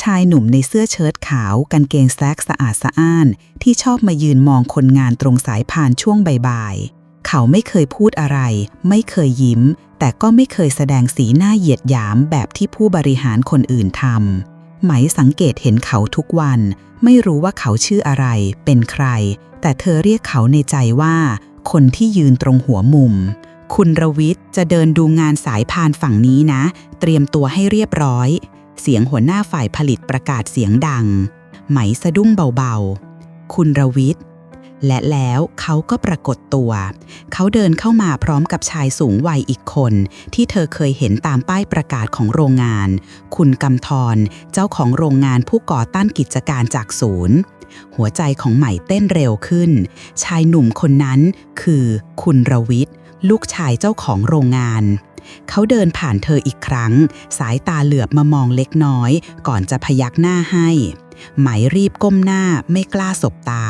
ชายหนุ่มในเสื้อเชิ้ตขาวกางเกงแซกสะอาดสะอ้าน ที่ชอบมายืนมองคนงานตรงสายพานช่วงบ่ายๆ เขาไม่เคยพูดอะไร ไม่เคยยิ้ม แต่ก็ไม่เคยแสดงสีหน้าเหยียดหยามแบบที่ผู้บริหารคนอื่นทำไหมสังเกตเห็นเขาทุกวัน ไม่รู้ว่าเขาชื่ออะไร เป็นใคร แต่เธอเรียกเขาในใจว่า คนที่ยืนตรงหัวมุม คุณรวิทย์จะเดินดูงานสายพานฝั่งนี้นะ เตรียมตัวให้เรียบร้อย เสียงหัวหน้าฝ่ายผลิตประกาศเสียงดัง ไหมสะดุ้งเบาๆ คุณรวิทย์และแล้วเขาก็ปรากฏตัว เขาเดินเข้ามาพร้อมกับชายสูงวัยอีกคน ที่เธอเคยเห็นตามป้ายประกาศของโรงงาน คุณกำธรเจ้าของโรงงานผู้ก่อต้านกิจการจากศูนย์ หัวใจของใหม่เต้นเร็วขึ้น ชายหนุ่มคนนั้นคือคุณรวิทย์ ลูกชายเจ้าของโรงงาน เขาเดินผ่านเธออีกครั้ง สายตาเหลือบมามองเล็กน้อย ก่อนจะพยักหน้าให้ ไหมรีบก้มหน้าไม่กล้าสบตา